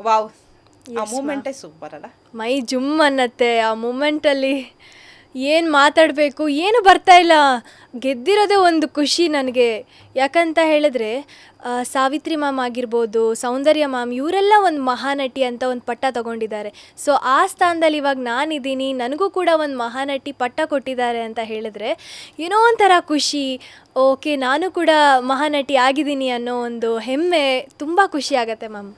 Wow ಆ ಮೂಮೆಂಟೇ super ಅಲ್ಲ? ಮೈ ಜುಮ್ ಅನ್ನತ್ತೆ. ಆ ಮೂಮೆಂಟಲ್ಲಿ ಏನು ಮಾತಾಡಬೇಕು ಏನು ಬರ್ತಾ ಇಲ್ಲ. ಗೆದ್ದಿರೋದೇ ಒಂದು ಖುಷಿ ನನಗೆ. ಯಾಕಂತ ಹೇಳಿದ್ರೆ ಆ, ಸಾವಿತ್ರಿ ಮ್ಯಾಮ್ ಆಗಿರ್ಬೋದು ಸೌಂದರ್ಯ ಮ್ಯಾಮ್ ಇವರೆಲ್ಲ ಒಂದು ಮಹಾನಟಿ ಅಂತ ಒಂದು ಪಟ್ಟ ತಗೊಂಡಿದ್ದಾರೆ. ಸೊ ಆ ಸ್ಥಾನದಲ್ಲಿ ಇವಾಗ ನಾನಿದ್ದೀನಿ ನನಗೂ ಕೂಡ ಒಂದು ಮಹಾನಟಿ ಪಟ್ಟ ಕೊಟ್ಟಿದ್ದಾರೆ ಅಂತ ಹೇಳಿದ್ರೆ ಏನೋ ಒಂಥರ ಖುಷಿ. ಓಕೆ ನಾನು ಕೂಡ ಮಹಾನಟಿ ಆಗಿದ್ದೀನಿ ಅನ್ನೋ ಒಂದು ಹೆಮ್ಮೆ ತುಂಬ ಖುಷಿ ಆಗುತ್ತೆ ಮ್ಯಾಮ್.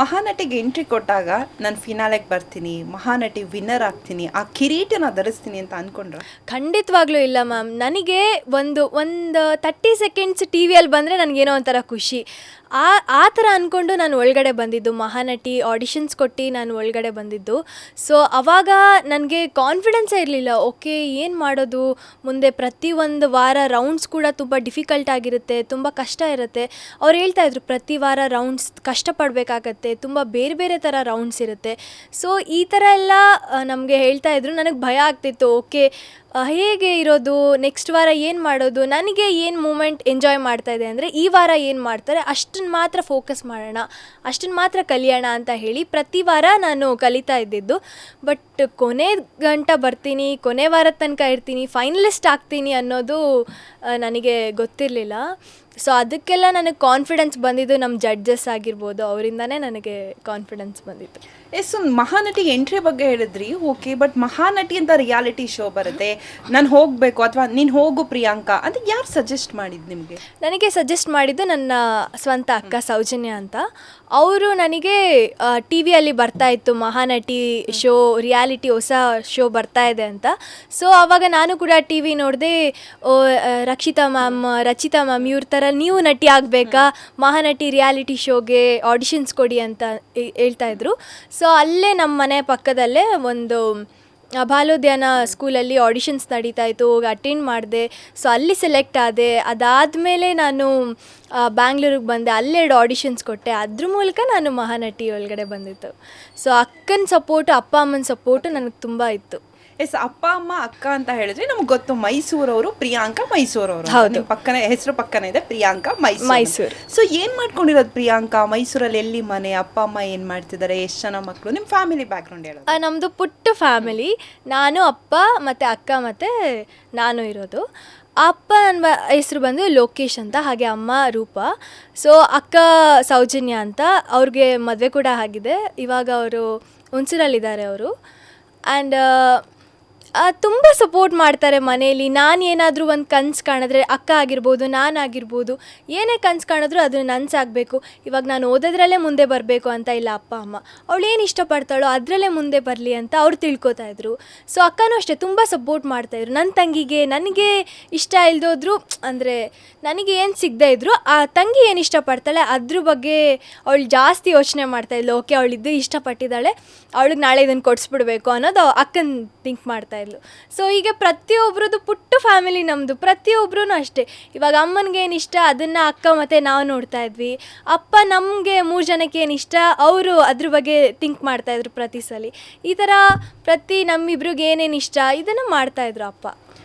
ಮಹಾನಟಿಗೆ ಎಂಟ್ರಿ ಕೊಟ್ಟಾಗ ನಾನು ಫಿನಾಲೆಗೆ ಬರ್ತೀನಿ, ಮಹಾನಟಿ ವಿನ್ನರ್ ಆಗ್ತೀನಿ, ಆ ಕಿರೀಟನ ಧರಿಸ್ತೀನಿ ಅಂತ ಅನ್ಕೊಂಡ್ರ? ಖಂಡಿತವಾಗ್ಲೂ ಇಲ್ಲ ಮ್ಯಾಮ್. ನನಗೆ ಒಂದು ಒಂದು ತರ್ಟಿ ಸೆಕೆಂಡ್ಸ್ ಟಿ ವಿಯಲ್ಲಿ ಬಂದರೆ ನನಗೇನೋ ಒಂಥರ ಖುಷಿ. ಆ ಆ ಥರ ಅಂದ್ಕೊಂಡು ನಾನು ಒಳಗಡೆ ಬಂದಿದ್ದು, ಮಹಾನಟಿ ಆಡಿಷನ್ಸ್ ಕೊಟ್ಟು ನಾನು ಒಳಗಡೆ ಬಂದಿದ್ದು. ಸೊ ಅವಾಗ ನನಗೆ ಕಾನ್ಫಿಡೆನ್ಸೇ ಇರಲಿಲ್ಲ. ಓಕೆ ಏನು ಮಾಡೋದು? ಮುಂದೆ ಪ್ರತಿಯೊಂದು ವಾರ ರೌಂಡ್ಸ್ ಕೂಡ ತುಂಬ ಡಿಫಿಕಲ್ಟ್ ಆಗಿರುತ್ತೆ, ತುಂಬ ಕಷ್ಟ ಇರುತ್ತೆ. ಅವ್ರು ಹೇಳ್ತಾಯಿದ್ರು ಪ್ರತಿ ವಾರ ರೌಂಡ್ಸ್ ಕಷ್ಟಪಡಬೇಕಾಗತ್ತೆ. ತುಂಬ ಬೇರೆ ಬೇರೆ ಥರ ರೌಂಡ್ಸ್ ಇರುತ್ತೆ. ಸೊ ಈ ಥರ ಎಲ್ಲ ನಮಗೆ ಹೇಳ್ತಾ ಇದ್ರು. ನನಗೆ ಭಯ ಆಗ್ತಿತ್ತು. ಓಕೆ ಹೇಗೆ ಇರೋದು? ನೆಕ್ಸ್ಟ್ ವಾರ ಏನು ಮಾಡೋದು? ನನಗೆ ಏನು ಮೂಮೆಂಟ್ ಎಂಜಾಯ್ ಮಾಡ್ತಾ ಇದೆ ಅಂದರೆ, ಈ ವಾರ ಏನು ಮಾಡ್ತಾರೆ? ಅಷ್ಟನ್ನು ಮಾತ್ರ ಫೋಕಸ್ ಮಾಡೋಣ. ಅಷ್ಟನ್ನು ಮಾತ್ರ ಕಲಿಯೋಣ ಅಂತ ಹೇಳಿ ಪ್ರತಿ ವಾರ ನಾನು ಕಲಿತಾ ಇದ್ದಿದ್ದು. ಬಟ್ ಕೊನೆ ಗಂಟ ಬರ್ತೀನಿ, ಕೊನೆ ವಾರದ ತನಕ ಇರ್ತೀನಿ ಫೈನಲಿಸ್ಟ್ ಆಗ್ತೀನಿ ಅನ್ನೋದು ನನಗೆ ಗೊತ್ತಿರಲಿಲ್ಲ. ಸೊ ಅದಕ್ಕೆಲ್ಲ ನನಗೆ ಕಾನ್ಫಿಡೆನ್ಸ್ ಬಂದಿದ್ದು ನಮ್ಮ ಜಡ್ಜಸ್ ಆಗಿರ್ಬೋದು ಅವರಿಂದನೇ ನನಗೆ ಕಾನ್ಫಿಡೆನ್ಸ್ ಬಂದಿತ್ತು. ಎಸ್ ಒಂದು ಮಹಾನಟಿ ಎಂಟ್ರಿ ಬಗ್ಗೆ ಹೇಳಿದ್ರಿ ಓಕೆ ಬಟ್ ಮಹಾನಟಿ ಅಂತ ರಿಯಾಲಿಟಿ ಶೋ ಬರುತ್ತೆ. ನಾನು ಹೋಗಬೇಕು ಅಥವಾ ನೀನು ಹೋಗು ಪ್ರಿಯಾಂಕಾ ಅಂತ ಯಾರು ಸಜೆಸ್ಟ್ ಮಾಡಿದ್ದು ನಿಮಗೆ? ನನಗೆ ಸಜೆಸ್ಟ್ ಮಾಡಿದ್ದು ನನ್ನ ಸ್ವಂತ ಅಕ್ಕ ಸೌಜನ್ಯ ಅಂತ. ಅವರು ನನಗೆ ಟಿ ವಿಯಲ್ಲಿ ಬರ್ತಾ ಇತ್ತು ಮಹಾನಟಿ ಶೋ ರಿಯಾಲಿಟಿ ಹೊಸ ಶೋ ಬರ್ತಾ ಇದೆ ಅಂತ. ಸೊ ಅವಾಗ ನಾನು ಕೂಡ ಟಿ ವಿ ನೋಡಿದೆ ಓ ರಕ್ಷಿತಾ ಮ್ಯಾಮ್ ರಚಿತಾ ಮ್ಯಾಮ್ ಇವ್ರ ಥರ ನೀವು ನಟಿ ಆಗಬೇಕಾ? ಮಹಾನಟಿ ರಿಯಾಲಿಟಿ ಶೋಗೆ ಆಡಿಷನ್ಸ್ ಕೊಡಿ ಅಂತ ಹೇಳ್ತಾ ಇದ್ರು. ಸೊ ಅಲ್ಲೇ ನಮ್ಮ ಮನೆ ಪಕ್ಕದಲ್ಲೇ ಒಂದು ಬಾಲೋದ್ಯಾನ ಸ್ಕೂಲಲ್ಲಿ ಆಡಿಷನ್ಸ್ ನಡೀತಾ ಇತ್ತು. ಹೋಗಿ ಅಟೆಂಡ್ ಮಾಡಿದೆ. ಸೊ ಅಲ್ಲಿ ಸೆಲೆಕ್ಟ್ ಆದೆ. ಅದಾದಮೇಲೆ ನಾನು ಬ್ಯಾಂಗ್ಳೂರಿಗೆ ಬಂದೆ. ಅಲ್ಲೆರಡು ಆಡಿಷನ್ಸ್ ಕೊಟ್ಟೆ. ಅದ್ರ ಮೂಲಕ ನಾನು ಮಹಾನಟಿ ಒಳಗಡೆ ಬಂದಿತ್ತು. ಸೊ ಅಕ್ಕನ ಸಪೋರ್ಟು ಅಪ್ಪ ಅಮ್ಮನ ಸಪೋರ್ಟು ನನಗೆ ತುಂಬ ಇತ್ತು. ಎಸ್ ಅಪ್ಪ ಅಮ್ಮ ಅಕ್ಕ ಅಂತ ಹೇಳಿದ್ರೆ ನಮ್ಗೆ ಗೊತ್ತು ಮೈಸೂರವರು ಪ್ರಿಯಾಂಕಾ ಮೈಸೂರವರು ಹೌದು. ಪಕ್ಕನೆ ಹೆಸರು ಪಕ್ಕನೆ ಇದೆ ಪ್ರಿಯಾಂಕಾ ಮೈಸೂರು. ಮೈಸೂರು. ಸೊ ಏನ್ ಮಾಡ್ಕೊಂಡಿರೋದು ಪ್ರಿಯಾಂಕಾ? ಮೈಸೂರಲ್ಲಿ ಎಲ್ಲಿ ಮನೆ? ಅಪ್ಪ ಅಮ್ಮ ಏನ್ ಮಾಡ್ತಿದ್ದಾರೆ? ಎಷ್ಟು ಜನ ಮಕ್ಕಳು ನಿಮ್ಮ ಫ್ಯಾಮಿಲಿ ಬ್ಯಾಕ್ ಗ್ರೌಂಡ್ ಹೇಳೋದು. ಆ, ನಮ್ಮದು ಪುಟ್ಟ ಫ್ಯಾಮಿಲಿ. ನಾನು ಅಪ್ಪ ಮತ್ತು ಅಕ್ಕ ಮತ್ತು ನಾನು ಇರೋದು. ಅಪ್ಪ ನನ್ನ ಹೆಸರು ಬಂದು ಲೋಕೇಶ್ ಅಂತ ಹಾಗೆ ಅಮ್ಮ ರೂಪ. ಸೊ ಅಕ್ಕ ಸೌಜನ್ಯ ಅಂತ ಅವ್ರಿಗೆ ಮದುವೆ ಕೂಡ ಆಗಿದೆ. ಇವಾಗ ಅವರು ಹುಣಸೂರಲ್ಲಿದ್ದಾರೆ ಅವರು. ಆ್ಯಂಡ್ ತುಂಬ ಸಪೋರ್ಟ್ ಮಾಡ್ತಾರೆ ಮನೆಯಲ್ಲಿ. ನಾನು ಏನಾದರೂ ಒಂದು ಕನ್ಸು ಕಾಣಿದ್ರೆ ಅಕ್ಕ ಆಗಿರ್ಬೋದು ನಾನಾಗಿರ್ಬೋದು ಏನೇ ಕನ್ಸು ಕಾಣಿದ್ರೂ ಅದು ನನ್ಸಾಗಬೇಕು. ಇವಾಗ ನಾನು ಓದೋದ್ರಲ್ಲೇ ಮುಂದೆ ಬರಬೇಕು ಅಂತ ಇಲ್ಲ ಅಪ್ಪ, ಅಮ್ಮ. ಅವಳು ಏನು ಇಷ್ಟಪಡ್ತಾಳೋ ಅದರಲ್ಲೇ ಮುಂದೆ ಬರಲಿ ಅಂತ ಅವ್ರು ತಿಳ್ಕೊತಾ ಇದ್ರು. ಸೊ ಅಕ್ಕನೂ ಅಷ್ಟೇ ತುಂಬ ಸಪೋರ್ಟ್ ಮಾಡ್ತಾಯಿದ್ರು ನನ್ನ ತಂಗಿಗೆ ನನಗೆ ಇಷ್ಟ ಇಲ್ದೋದ್ರು, ಅಂದರೆ ನನಗೆ ಏನು ಸಿಗದೇ ಇದ್ರು, ಆ ತಂಗಿ ಏನು ಇಷ್ಟಪಡ್ತಾಳೆ ಅದ್ರ ಬಗ್ಗೆ ಅವಳು ಜಾಸ್ತಿ ಯೋಚನೆ ಮಾಡ್ತಾಯಿದ್ಲು ಓಕೆ, ಅವಳಿದ್ದು ಇಷ್ಟಪಟ್ಟಿದ್ದಾಳೆ, ಅವಳಿಗೆ ನಾಳೆ ಇದನ್ನು ಕೊಡಿಸ್ಬಿಡ್ಬೇಕು ಅನ್ನೋದು ಅಕ್ಕನ ಥಿಂಕ್ ಮಾಡ್ತಾಯಿದ್ಲು ಸೊ ಈಗ ಪ್ರತಿಯೊಬ್ರದ್ದು ಪುಟ್ಟ ಫ್ಯಾಮಿಲಿ ನಮ್ಮದು ಪ್ರತಿಯೊಬ್ಬರೂ ಅಷ್ಟೇ. ಇವಾಗ ಅಮ್ಮನಿಗೆ ಏನು ಇಷ್ಟ, ಅದನ್ನು ಅಕ್ಕ ಮತ್ತು ನಾವು ನೋಡ್ತಾ ಇದ್ವಿ. ಅಪ್ಪ ನಮಗೆ ಮೂರು ಜನಕ್ಕೆ ಏನು ಇಷ್ಟ, ಅವರು ಅದ್ರ ಬಗ್ಗೆ ಥಿಂಕ್ ಮಾಡ್ತಾಯಿದ್ರು ಪ್ರತಿ ಸಲ. ಈ ಥರ ಪ್ರತಿ ನಮ್ಮಿಬ್ರಿಗೆ ಏನೇನು ಇಷ್ಟ, ಇದನ್ನು ಮಾಡ್ತಾಯಿದ್ರು ಅಪ್ಪ.